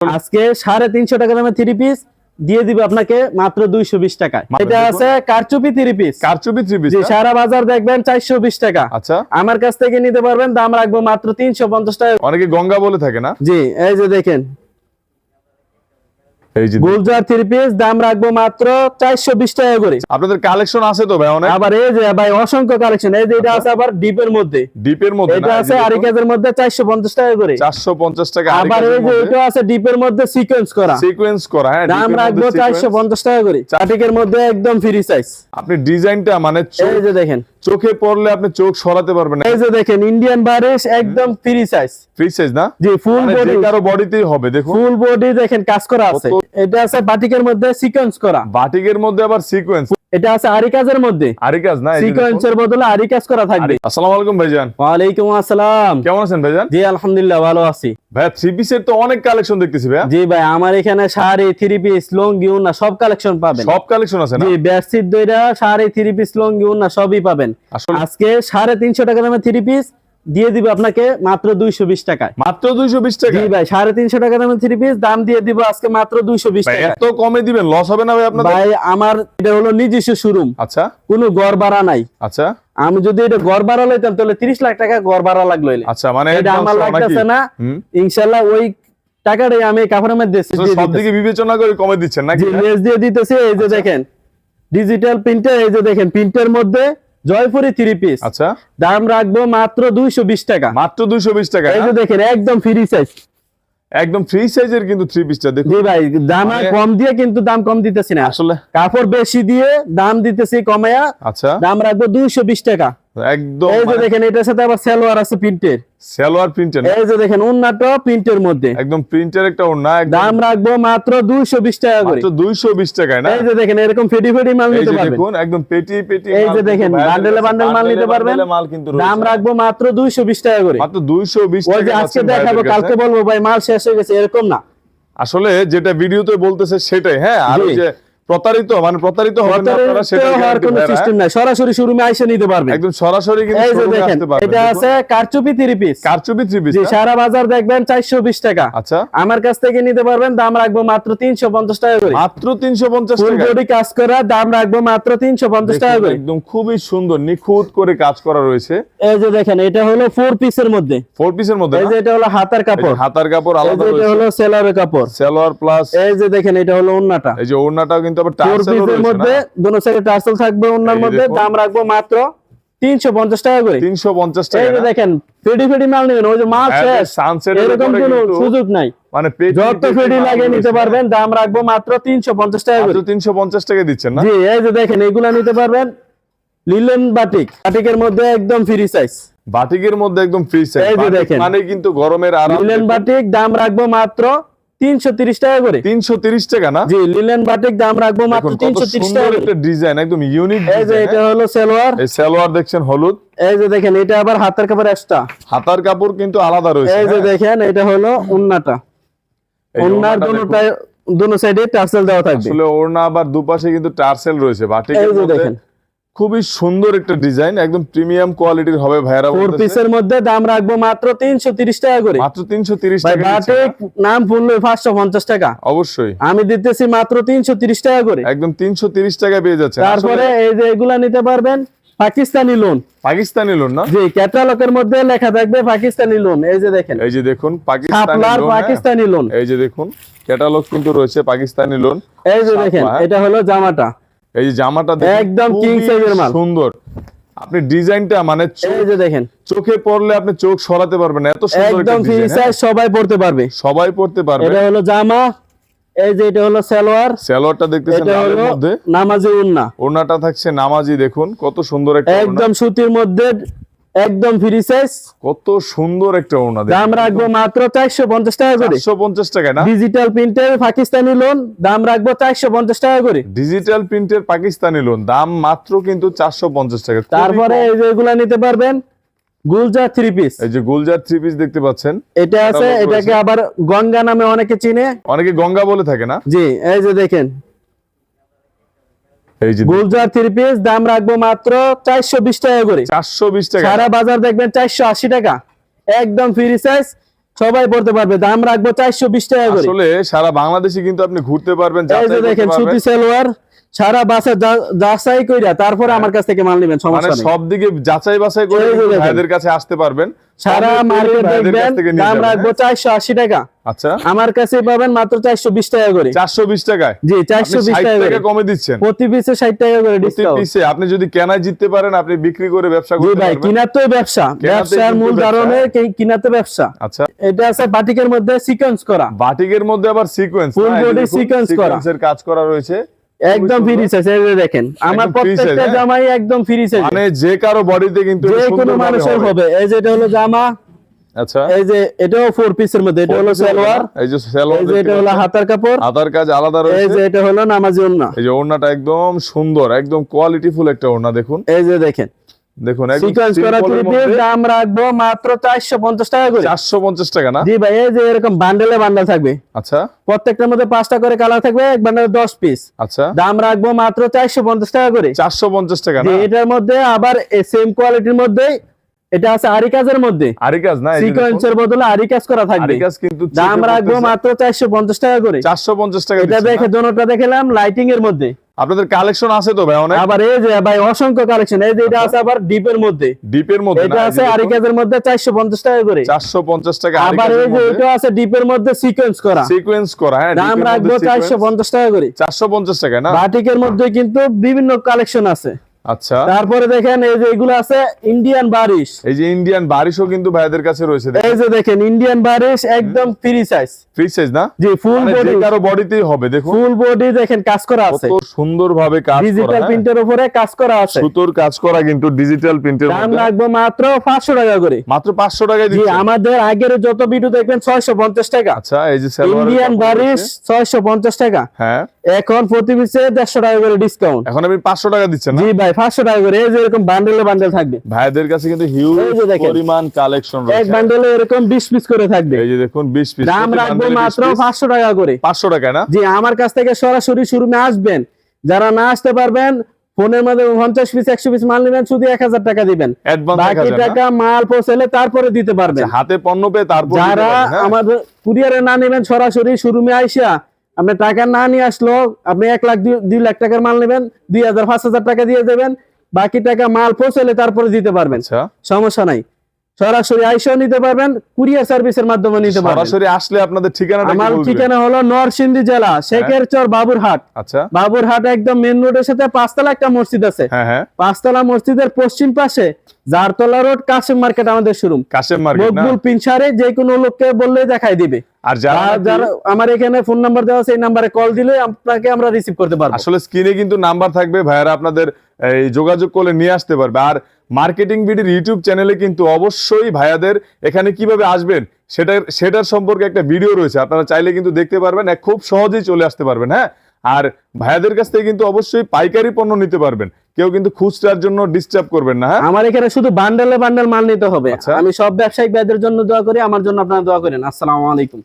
আজকে সাড়ে তিনশো টাকা দামে থ্রি পিস দিয়ে দিবে আপনাকে মাত্র দুইশো বিশ টাকা এটা আছে কারচুপি থ্রি পিস কারচুপি থ্রি পিস সারা বাজার দেখবেন চারশো বিশ টাকা। আচ্ছা। আমার কাছ থেকে নিতে পারবেন দাম রাখব মাত্র তিনশো পঞ্চাশ টাকা। অনেকে গঙ্গা বলে থাকে না? জি এই যে দেখেন গুলজার থ্রি পিস দাম রাখব মাত্র চারশো বিশ টাকা করে। আপনাদের কালেকশন আছে তো ভাই অনেক? আবার এই যে ভাই অসংখ্য কালেকশন এই যে এটা আছে আবার ডিপের মধ্যে। ডিপের মধ্যে এটা আছে আরিকাজের মধ্যে চারশো পঞ্চাশ টাকা করে। চারশো পঞ্চাশ টাকা আবার এই যে এটা আছে ডিপের মধ্যে সিকোয়েন্স করা। সিকোয়েন্স করা হ্যাঁ দাম রাখব চারশো পঞ্চাশ টাকা করে। চাটিকের মধ্যে একদম ফ্রি সাইজ আপনি ডিজাইনটা মানে এই যে দেখেন। চোখে পড়লে আপনি চোখ সরাতে পারবেন না। এই যে দেখেন ইন্ডিয়ান বারিশ একদম ফ্রি সাইজ ফ্রি সাইজ না? জি ফুল মানে বডি যে কারও বডিতেই হবে দেখুন। ফুল বডি দেখেন কাজ করা আছে। এটা আছে বাটিকের মধ্যে সিকোয়েন্স করা। বাটিকের মধ্যে আবার সিকোয়েন্স এটা আছে মধ্যে। আরিকাজ না। সিকোয়েন্সের বদলে আরিকাজ করা থাকবে। আসসালামু আলাইকুম ভাইজান। ওয়ালাইকুম আসসালাম। কেমন আছেন ভাইজান? জি আলহামদুলিল্লাহ ভালো আছি। ভাই থ্রি পিসের তো অনেক কালেকশন দেখতেছি ভাইয়া। জি ভাই আমার এখানে শাড়ি থ্রি পিস লুঙ্গি উন্না সব কালেকশন পাবেন। সব কালেকশন আছে না? জি বেডশিট দইরা শাড়ি থ্রি পিস লুঙ্গি উন্না সবই পাবেন। আজকে সাড়ে তিনশো টাকা দামে থ্রি পিস দিয়ে দিবে আপনাকে মাত্র দুইশো বিশ টাকায়। মাত্র দুইশো বিশ টাকা ভাই সাড়ে তিনশো টাকা দামে থ্রি পিস দাম দিয়ে দিব আজকে মাত্র দুইশো বিশ টাকা এত কমে দিবেন লস হবে না ভাই আপনাদের? ভাই আমার এটা হলো নিজস্ব শোরুম আচ্ছা। কোনো গড় ভাড়া নাই। আচ্ছা। আমি যদি এটা গড় ভাড়া লইতাম তাহলে তিরিশ লাখ টাকা গড় ভাড়া লাগল আচ্ছা মানে এটা আমার? লাগতেছে না। ইনশাল্লাহ ওই টাকাটাই আমি কাপড়ের মধ্যে সব দিকে বিবেচনা করে কমে দিচ্ছেন নাকি? দিয়ে দিতেছি এই যে দেখেন। ডিজিটাল প্রিন্টার এই যে দেখেন প্রিন্টের মধ্যে জয়পুরি থ্রি পিস আচ্ছা। দাম রাখব মাত্র দুইশো বিশ টাকা। মাত্র দুইশো বিশ টাকা এই দেখেন একদম ফ্রি সাইজ একদম ফ্রি সাইজের কিন্তু থ্রি পিসটা দেখুন। জি ভাই দাম কম দিয়ে কিন্তু দাম কম দিতেছি না। আসলে। কাপড় বেশি দিয়ে দাম দিতেছি কমায়া। আচ্ছা। দাম রাখব দুইশো বিশ টাকা। একদম এই যে মানে দেখেন এটার সাথে আবার সালোয়ার আছে প্রিন্টের। সালোয়ার প্রিন্টের এই যে দেখেন উন্নাটো প্রিন্টের মধ্যে। একদম প্রিন্টের একটা একদম দাম রাখব মাত্র দুইশো বিশ টাকা করে। মাত্র দুইশো বিশ টাকায় না? এই যে দেখেন এরকম ফেটি ফেটি মাল এই নিতে যে পারবেন। দেখুন একদম পেটি পেটি এই যে দেখেন, বান্ডেলে বান্ডেল মাল নিতে পারবেন। মাল কিন্তু দাম রাখব মাত্র দুইশো বিশ টাকা করে। মাত্র দুইশো বিশ ওই যে আজকে দেখাবো কালকে বলব ভাই মাল শেষ হয়ে গেছে এরকম না। আসলে যেটা ভিডিওতে বলতেছে সেটাই হ্যাঁ? আর ওই যে প্রতারিত মানে প্রতারিত হবেন না আপনারা সেটা হওয়ার কোনো সিস্টেম নাই। সরাসরি শোরুমে আইসে নিতে পারবেন। একদম সরাসরি কিন্তু আসতে পারবেন এটা আছে কারচুপি থ্রি পিস কারচুপি থ্রি পিস সারা বাজার দেখবেন চারশো বিশ টাকা। আচ্ছা। আমার কাছ থেকে নিতে পারবেন দাম রাখব মাত্র তিনশো পঞ্চাশ টাকা করে। মাত্র তিনশো পঞ্চাশ ফুল বডি কাজ করা দাম রাখব মাত্র তিনশো পঞ্চাশ টাকা করে। একদম খুবই সুন্দর নিখুঁত করে কাজ করা রয়েছে। এই যে দেখেন এটা হলো ফোর পিসের মধ্যে। ফোর পিসের মধ্যে এই যে এটা হলো হাতার কাপড়। হাতার কাপড় আলাদা যে এটা রয়েছে। হলো সেলারের কাপড়। সালোয়ার প্লাস এই যে দেখেন এটা হলো উন্নাটা এই যে ওড়নাটাও কিন্তু আবার ফোর টার্সেলও পিসের রয়েছে মধ্যে দোনো সাইডে টার্সেল থাকবে ওনার মধ্যে দাম রাখব মাত্র তিনশো পঞ্চাশ টাকা করে। তিনশো পঞ্চাশ এই টাকা যে না? দেখেন ফেডি ফেডি মাল নেবেন ওই যে মাল হ্যাঁ, শেষ। sunset এরকম কোনো সুযোগ নাই। মানে যত ফেডি লাগে নিতে পারবেন দাম রাখব মাত্র তিনশো পঞ্চাশ টাকা করে। মাত্র তিনশো পঞ্চাশ টাকা দিচ্ছেন না? জি এই যে দেখেন এগুলা নিতে পারবেন। লিলেন বাটিক বাটিকের মধ্যে একদম ফ্রি সাইজ বাটিকের মধ্যে একদম ফ্রি সাইজ। মানে কিন্তু গরমের আরাম লিলেন বাটিক দাম রাখব মাত্র তিনশো তিরিশ টাকা করে। তিনশো তিরিশ টাকা না? জি লিলেন বাটিক দাম রাখব মাত্র তিনশো তিরিশ টাকা। একটা ডিজাইন একদম ইউনিক এই যে এটা হলো সেলোয়ার। এই সালোয়ার দেখছেন হলুদ। এই যে দেখেন এটা আবার হাতের কাপড় এক্সট্রা হাতার কাপড় কিন্তু আলাদা রয়েছে এই যে হ্যাঁ? দেখেন এটা হলো উন্নাটা। উন্নার দুটোটাই সাইডে টার্সেল দেওয়া থাকবে। আসলে ওড়না আবার দুপাশে কিন্তু টার্সেল রয়েছে বাটিকের মধ্যে। দেখেন। খুবই সুন্দর একটা ডিজাইন একদম প্রিমিয়াম কোয়ালিটির হবে ভাইরা ফোর পিসের মধ্যে দাম রাখব মাত্র তিনশো তিরিশ টাকা করে। মাত্র তিনশো তিরিশ ভাই টাকা বাটিক নাম ফুললো পাঁচশো পঞ্চাশ টাকা। অবশ্যই। আমি দিতেছি মাত্র তিনশো তিরিশ টাকা করে। একদম তিনশো তিরিশ টাকা পেয়ে যাচ্ছে তারপরে এই যে এগুলা নিতে পারবেন পাকিস্তানি লোন পাকিস্তানি লোন না? জি ক্যাটালগের মধ্যে লেখা থাকবে পাকিস্তানি লোন এই যে দেখেন। এই যে দেখুন পাকিস্তানি লোন হ্যাঁ? পাকিস্তানি লোন এই যে দেখুন ক্যাটালগ কিন্তু রয়েছে পাকিস্তানি লোন এই যে দেখেন এটা হলো জামাটা। এই যে জামাটা একদম কিং সাইজের মাল। সুন্দর। আপনি ডিজাইনটা মানে এই যে দেখেন। চোখে পড়লে আপনি চোখ সরাতে পারবেন না এত সুন্দর একদম ফ্রি সাইজ সবাই পড়তে পারবে। সবাই পড়তে পারবে। এটা হলো জামা এই যে এটা হলো সালোয়ার সালোয়ারটা দেখতেছেন এর মধ্যে? নামাজি উন্না ওড়নাটা থাকছে নামাজি দেখুন কত সুন্দর একটা একদম সুতির মধ্যে একদম ফ্রি সাইজ কত সুন্দর একটা ওড়না দাম রাখব মাত্র চারশো পঞ্চাশ টাকা করে। চারশো পঞ্চাশ টাকা না? ডিজিটাল প্রিন্টের পাকিস্তানি লোন দাম রাখব চারশো পঞ্চাশ টাকা করে। ডিজিটাল প্রিন্টের পাকিস্তানি লোন দাম মাত্র কিন্তু চারশো পঞ্চাশ টাকা। খুবই তারপরে। এই যে এগুলা নিতে পারবেন গুলজা থ্রি পিস এই যে গুলজার থ্রি পিস দেখতে পাচ্ছেন। এটা আছে এটাকে আবার গঙ্গা নামে অনেকে চিনে। অনেকে গঙ্গা বলে থাকে না? জি এই যে দেখেন এই যে গুলজার থ্রি পিস দাম রাখব মাত্র চারশো বিশ টাকা করে। চারশো বিশ টাকা। সারা বাজার দেখবেন চারশো আশি টাকা। একদম ফ্রি সাইজ সবাই পড়তে পারবে। দাম রাখব চারশো বিশ টাকা করে। আসলে সারা বাংলাদেশে কিন্তু আপনি ঘুরতে পারবেন এই যে দেখেন। সুতি সালোয়ার সারা বাসে যাচাই কইরা তারপরে আমার কাছ থেকে মাল নেবেন হ্যাঁ। মানে সমস্যা সব দিকে যাচাই বাছাই করে। ভাইদের কাছে আসতে পারবেন। সারা মার্কেট দেখবেন দাম রাখব চারশো আশি টাকা। হ্যাঁ? আচ্ছা। আমার কাছে পাবেন মাত্র চারশো বিশ টাকা করে। চারশো বিশ টাকায়? জি চারশো বিশ টাকা কমে দিচ্ছেন। প্রতি পিসে ষাট টাকা করে পিসে। আপনি যদি কেনায় জিততে পারেন আপনি বিক্রি করে ব্যবসা করতে ভাই কিনার তো ব্যবসা। ব্যবসার মূল। ধরনের কিনাতে ব্যবসা। আচ্ছা। এটা আছে বাটিকের মধ্যে সিকোয়েন্স করা। বাটিকের মধ্যে আবার সিকোয়েন্স Full body sequence করা। কাজ করা রয়েছে। একদম। ফ্রি সাইজ এই দেখেন আমার প্রত্যেকটা হ্যাঁ? জামাই একদম ফ্রি সাইজ মানে যে কারও বডিতে কিন্তু যে কোনো মানুষের হবে। এই যে এটা হলো জামা আচ্ছা। এই যে এটাও ফোর পিসের মধ্যে এটা হলো সালোয়ার এই যে সালোয়ার এই যে এটা হলো হাতার কাপড় হাতার কাজ আলাদা এই যে এটা হলো নামাজি ওন্না এই যে ওড়নাটা একদম সুন্দর একদম কোয়ালিটিফুল একটা ওড়না দেখুন। এই যে দেখেন দেখুন সিকোয়েন্স করা থ্রি পিস দাম রাখব মাত্র চারশো পঞ্চাশ টাকা করে। চারশো পঞ্চাশ টাকা না? জি ভাই এই যে এরকম বান্ডেলে বান্ডেল থাকবে। আচ্ছা। প্রত্যেকটার মধ্যে পাঁচটা করে কালার থাকবে এক বান্ডেলে দশ পিস। আচ্ছা। দাম রাখব মাত্র চারশো পঞ্চাশ টাকা করে। চারশো পঞ্চাশ টাকা না? এটার মধ্যে আবার সেম কোয়ালিটির মধ্যে এটা আছে আরি কাজের মধ্যে আরি কাজ না সিকোয়েন্সের বদলে আরি কাজ করা থাকবে। আরি কাজ কিন্তু দাম রাখব মাত্র চারশো পঞ্চাশ টাকা করে। চারশো পঞ্চাশ টাকা এটা দেখে? দোনোটা দেখলাম লাইটিং এর মধ্যে। আপনাদের কালেকশন আছে তো ভাই অনেক? আবার এই যে ভাই অসংখ্য কালেকশন এই যে এটা আছে আবার ডিপের মধ্যে। ডিপের মধ্যে এটা আছে আরি কাজের মধ্যে চারশো পঞ্চাশ টাকা করে। চারশো পঞ্চাশ টাকা আবার এই যে এটা আছে ডিপের মধ্যে সিকোয়েন্স করা। সিকোয়েন্স করা হ্যাঁ দাম রাখব চারশো পঞ্চাশ টাকা করে। চারশো পঞ্চাশ টাকা না? বাটিকের মধ্যে কিন্তু বিভিন্ন কালেকশন আছে। আচ্ছা। তারপরে দেখেন এই যে এগুলো আছে ইন্ডিয়ান বারিশ। এই যে ইন্ডিয়ান বারিশও কিন্তু ভাইদের কাছে রয়েছে এই যে দেখেন ইন্ডিয়ান বারিশ একদম ফ্রি সাইজ ফ্রি সাইজ না? জি ফুল মানে বডি কারও বডিতেই হবে দেখুন। ফুল বডি দেখেন কাজ করা আছে কত সুন্দর ভাবে কাজ করা ডিজিটাল হ্যাঁ? প্রিন্টের উপরে কাজ করা আছে। সুতোর কাজ করা কিন্তু ডিজিটাল প্রিন্টের দাম লাগবে মাত্র পাঁচশো টাকা করে। মাত্র পাঁচশো টাকায় দিচ্ছি। জি আমাদের আগের যত ভিডিও দেখবেন ছয়শো পঞ্চাশ টাকা। আচ্ছা এই যে ইন্ডিয়ান বারিশ রয়েছে। ছয়শো পঞ্চাশ টাকা। হ্যাঁ। এখন প্রতি পিসে দেড়শো টাকা করে ডিসকাউন্ট এখন আপনি পাঁচশো টাকা দিচ্ছেন না? জি ভাই পাঁচশো টাকা করে এই যে এরকম বান্ডেলে বান্ডেল থাকবে। ভাইদের কাছে কিন্তু হিউজ। পরিমাণ কালেকশন এক বান্ডেলে এরকম বিশ পিস করে থাকবে। এই যে দেখুন বিশ পিস দাম রাখব মাত্র পাঁচশো টাকা করে। পাঁচশো টাকা না? জি আমার কাছ থেকে সরাসরি শোরুমে আসবেন। যারা না আসতে পারবেন ফোনের মধ্যে পঞ্চাশ পিস একশো পিস মাল নেবেন শুধু এক হাজার টাকা দিবেন। বাকি টাকা মাল পৌঁছালে তারপরে দিতে পারবেন। হাতে পণ্য পেয়ে তারপর যারা হ্যাঁ? আমাদের কুরিয়ারে না নেবেন সরাসরি শোরুমে আইসা আপনি টাকা না নিয়ে আসলো আপনি এক লাখ দুই- লাখ টাকার মাল নেবেন দুই হাজার পাঁচ হাজার টাকা দিয়ে দেবেন বাকি টাকা মাল পৌঁছালে তারপরে দিতে পারবেন। আচ্ছা। সমস্যা নাই। সরাসরি আইসাও নিতে পারবেন কুরিয়ার সার্ভিসের মাধ্যমে নিতে পারবেন। সরাসরি আসলে আপনাদের ঠিকানাটা আমার ঠিকানা হলো নরসিংদী জেলা শেখের চর বাবুরহাট। আচ্ছা। বাবুরহাট একদম মেন রোডের সাথে পাঁচতলা একটা মসজিদ আছে। হ্যাঁ হ্যাঁ। পাঁচতলা মসজিদের পশ্চিম পাশে জারতলা রোড কাশিম মার্কেট আমাদের শোরুম কাশেম মার্কেট না? মকবুল পিনসারে যে কোনো লোককে বললে দেখাই দিবে। আর যারা যারা আমার এখানে ফোন নাম্বার দেওয়া আছে এই নাম্বারে কল দিলে আপনাকে আমরা রিসিভ করতে পারব। আসলে স্ক্রিনে কিন্তু নাম্বার থাকবে ভাইয়ারা আপনাদের এই যোগাযোগ করলে নিয়ে আসতে পারবে। আর মার্কেটিং বিডির ইউটিউব চ্যানেলে কিন্তু অবশ্যই ভাইয়াদের এখানে কীভাবে আসবেন সেটার সেটার সম্পর্কে একটা ভিডিও রয়েছে। আপনারা চাইলে কিন্তু দেখতে পারবেন খুব সহজেই চলে আসতে পারবেন হ্যাঁ? আর ভাইয়াদের কাছ থেকে কিন্তু অবশ্যই পাইকারি পণ্য নিতে পারবেন। কেউ কিন্তু খুচরার জন্য ডিস্টার্ব করবেন না হ্যাঁ? আমার এখানে শুধু বান্ডেলে বান্ডাল মাল নিতে হবে। আচ্ছা। আমি সব ব্যবসায়িক ভাইদের জন্য দোয়া করি আমার জন্য আপনারা দোয়া করেন। আসসালামু আলাইকুম।